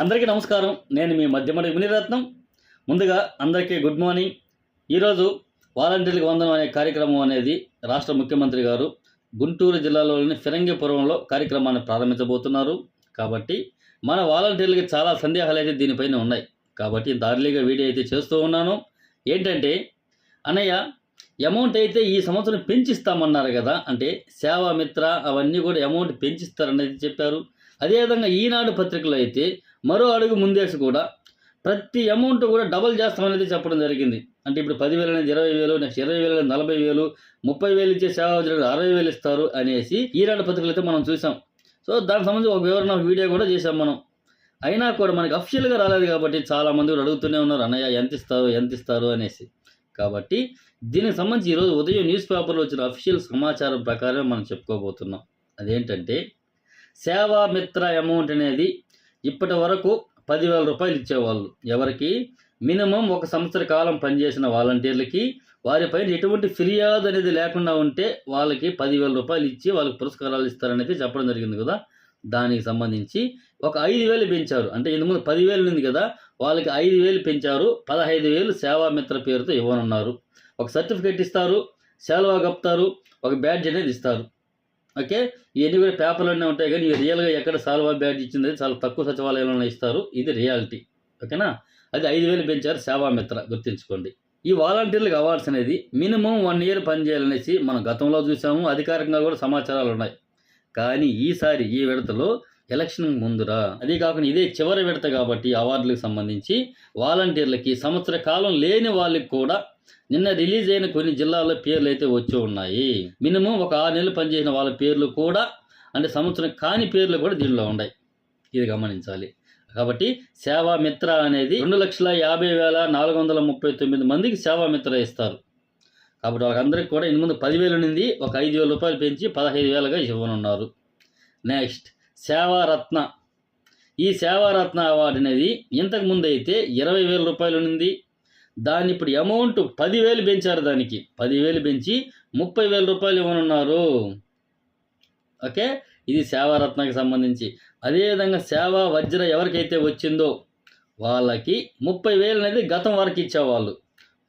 అందరికీ నమస్కారం. నేను మీ మధ్యమడి మునిరత్నం. ముందుగా అందరికీ గుడ్ మార్నింగ్. ఈరోజు వాలంటీర్లకు వందనం అనే కార్యక్రమం అనేది రాష్ట్ర ముఖ్యమంత్రి గారు గుంటూరు జిల్లాలోని ఫిరంగిపురంలో కార్యక్రమాన్ని ప్రారంభించబోతున్నారు. కాబట్టి మన వాలంటీర్లకి చాలా సందేహాలు అయితే దీనిపైన ఉన్నాయి. కాబట్టి ఇంత అర్లీగా వీడియో అయితే చేస్తూ ఉన్నాను. ఏంటంటే అన్నయ్య అమౌంట్ అయితే ఈ సంవత్సరం పెంచిస్తామన్నారు కదా. అంటే సేవా మిత్ర అవన్నీ కూడా అమౌంట్ పెంచిస్తారనేది చెప్పారు. అదేవిధంగా ఈనాడు పత్రికలో అయితే మరో అడుగు ముందేసి కూడా ప్రతి అమౌంట్ కూడా డబల్ చేస్తామనేది చెప్పడం జరిగింది. అంటే ఇప్పుడు పదివేలు అనేది ఇరవై వేలు నెక్స్ట్ ఇరవై వేలు నలభై వేలు ముప్పై వేలు ఇచ్చే సేవా అరవై వేలు ఇస్తారు అనేసి ఈనాడు పత్రికలు అయితే మనం చూసాం. సో దానికి సంబంధించి ఒక వివరణ వీడియో కూడా చేసాం మనం. అయినా కూడా మనకి అఫిషియల్గా రాలేదు కాబట్టి చాలామంది కూడా అడుగుతూనే ఉన్నారు అన్నయ్య ఎంత ఇస్తారు ఎంత ఇస్తారు? అనేసి. కాబట్టి దీనికి సంబంధించి ఈరోజు ఉదయం న్యూస్ పేపర్లో వచ్చిన అఫిషియల్ సమాచారం ప్రకారం మనం చెప్పుకోబోతున్నాం. అదేంటంటే సేవా మిత్ర అమౌంట్ అనేది ఇప్పటి వరకు పదివేల రూపాయలు ఇచ్చేవాళ్ళు. ఎవరికి? మినిమం ఒక సంవత్సర కాలం పనిచేసిన వాలంటీర్లకి వారిపైన ఎటువంటి ఫిర్యాదు అనేది లేకుండా ఉంటే వాళ్ళకి పదివేల రూపాయలు ఇచ్చి వాళ్ళకి పురస్కారాలు ఇస్తారనేది చెప్పడం జరిగింది కదా. దానికి సంబంధించి ఒక ఐదు వేలు పెంచారు. అంటే ఇంతకుముందు పదివేలు ఉంది కదా వాళ్ళకి ఐదు వేలు పెంచారు. పదహైదు వేలు సేవా మిత్ర పేరుతో ఇవ్వనున్నారు. ఒక సర్టిఫికేట్ ఇస్తారు సెలవు కప్తారు ఒక బ్యాడ్జ్ అనేది ఇస్తారు. ఓకే? ఇవన్నీ కూడా పేపర్లోనే ఉంటాయి కానీ రియల్గా ఎక్కడ సాల్వా బ్యాడ్ ఇచ్చింది చాలా తక్కువ సచివాలయంలో ఇస్తారు. ఇది రియాలిటీ. ఓకేనా? అది ఐదు వేలు పెంచారు సేవామిత్ర గుర్తుంచుకోండి. ఈ వాలంటీర్లకు అవార్డ్స్ అనేది మినిమం వన్ ఇయర్ పనిచేయాలనేసి మనం గతంలో చూసాము అధికారికంగా కూడా సమాచారాలు ఉన్నాయి. కానీ ఈసారి ఈ విడతలో ఎలక్షన్ ముందురా? అదే కాకుండా ఇదే చివరి విడత కాబట్టి అవార్డులకు సంబంధించి వాలంటీర్లకి సంవత్సర కాలం లేని వాళ్ళకి కూడా నిన్న రిలీజ్ అయిన కొన్ని జిల్లాల పేర్లు అయితే వచ్చి ఉన్నాయి. మినిమం ఒక ఆరు నెలలు పనిచేసిన వాళ్ళ పేర్లు కూడా అంటే సంవత్సరం కాని పేర్లు కూడా దీనిలో ఉన్నాయి. ఇది గమనించాలి. కాబట్టి సేవా మిత్ర అనేది రెండు లక్షల యాభై వేల నాలుగు వందల ముప్పై తొమ్మిది మందికి సేవామిత్ర ఇస్తారు. కాబట్టి వాళ్ళందరికీ కూడా ఇన్ని ముందు పదివేలు నుండి ఒక ఐదు వేల రూపాయలు పెంచి పదహైదు వేలుగా ఇవ్వనున్నారు. నెక్స్ట్ సేవారత్న. ఈ సేవారత్న అవార్డు అనేది ఇంతకు ముందు అయితే ఇరవై వేల రూపాయలు ఉంది దాన్ని ఇప్పుడు అమౌంట్ పదివేలు పెంచారు దానికి. పదివేలు పెంచి ముప్పై వేల రూపాయలు ఇవ్వనున్నారు. ఓకే? ఇది సేవారత్నకి సంబంధించి. అదేవిధంగా సేవా వజ్ర ఎవరికైతే వచ్చిందో వాళ్ళకి ముప్పై వేలు అనేది గతం వరకు ఇచ్చేవాళ్ళు.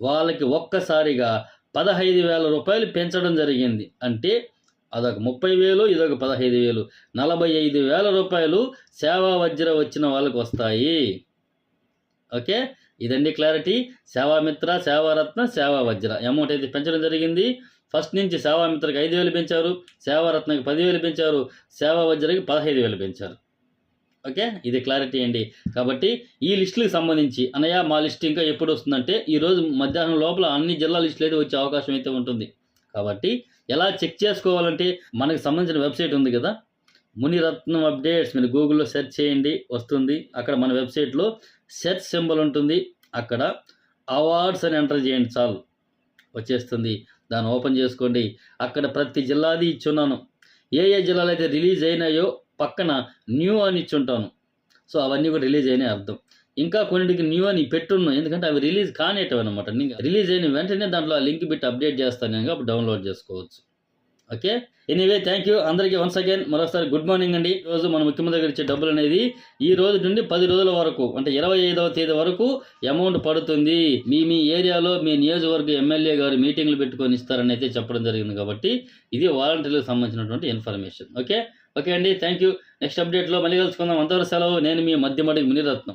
వాళ్ళకి ఒక్కసారిగా పదహైదు వేల రూపాయలు పెంచడం జరిగింది. అంటే అదొక ముప్పై వేలు ఇదొక పదహైదు వేలు నలభై ఐదు వేల రూపాయలు సేవా వజ్ర వచ్చిన వాళ్ళకి వస్తాయి. ఓకే? ఇదండి క్లారిటీ సేవామిత్ర సేవారత్న సేవా వజ్ర అమౌంట్ అయితే పెంచడం జరిగింది. ఫస్ట్ నుంచి సేవామిత్రకి ఐదు వేలు పెంచారు. సేవారత్నకి పదివేలు పెంచారు. సేవా వజ్రకి పదహైదు వేలు పెంచారు. ఓకే ఇది క్లారిటీ అండి. కాబట్టి ఈ లిస్టులకు సంబంధించి అనయ్య మా లిస్ట్ ఇంకా ఎప్పుడు వస్తుందంటే ఈరోజు మధ్యాహ్నం లోపల అన్ని జిల్లా లిస్టులు అయితే వచ్చే అవకాశం అయితే ఉంటుంది. కాబట్టి ఎలా చెక్ చేసుకోవాలంటే మనకు సంబంధించిన వెబ్సైట్ ఉంది కదా మునిరత్నం అప్డేట్స్ మీరు గూగుల్లో సెర్చ్ చేయండి వస్తుంది. అక్కడ మన వెబ్సైట్లో సెర్చ్ సింబల్ ఉంటుంది. అక్కడ అవార్డ్స్ అని ఎంటర్ చేయండి చాలు. వచ్చేస్తుంది. దాన్ని ఓపెన్ చేసుకోండి. అక్కడ ప్రతి జిల్లాది ఇచ్చున్నాను. ఏ ఏ జిల్లాలు అయితే రిలీజ్ అయినాయో పక్కన న్యూ అని ఇచ్చుంటాను. సో అవన్నీ కూడా రిలీజ్ అయినాయి అర్థం. ఇంకా కొన్నిటికి న్యూ అని పెట్టున్నాను. ఎందుకంటే అవి రిలీజ్ కానేటవి అనమాట రిలీజ్ అయిన వెంటనే దాంట్లో ఆ లింక్ పెట్టి అప్డేట్ చేస్తాను కనుక అప్పుడు డౌన్లోడ్ చేసుకోవచ్చు. ఓకే? ఎనీవే థ్యాంక్ యూ అందరికీ వన్స్ అగైన్ మరోసారి గుడ్ మార్నింగ్ అండి. రోజు మన ముఖ్యమంత్రి దగ్గర ఇచ్చే డబ్బులు అనేది ఈ రోజు నుండి పది రోజుల వరకు అంటే ఇరవై ఐదవ తేదీ వరకు అమౌంట్ పడుతుంది. మీ మీ ఏరియాలో మీ నియోజకవర్గ ఎమ్మెల్యే గారు మీటింగ్లు పెట్టుకొని ఇస్తారని అయితే చెప్పడం జరిగింది కాబట్టి ఇది వాలంటీర్లకు సంబంధించినటువంటి ఇన్ఫర్మేషన్ ఓకే? ఓకే అండి థ్యాంక్ యూ నెక్స్ట్ అప్డేట్లో మళ్ళీ కలుసుకుందాం. అంతవరకు సెలవు. నేను మీ మధ్యమడి మునిరత్నం.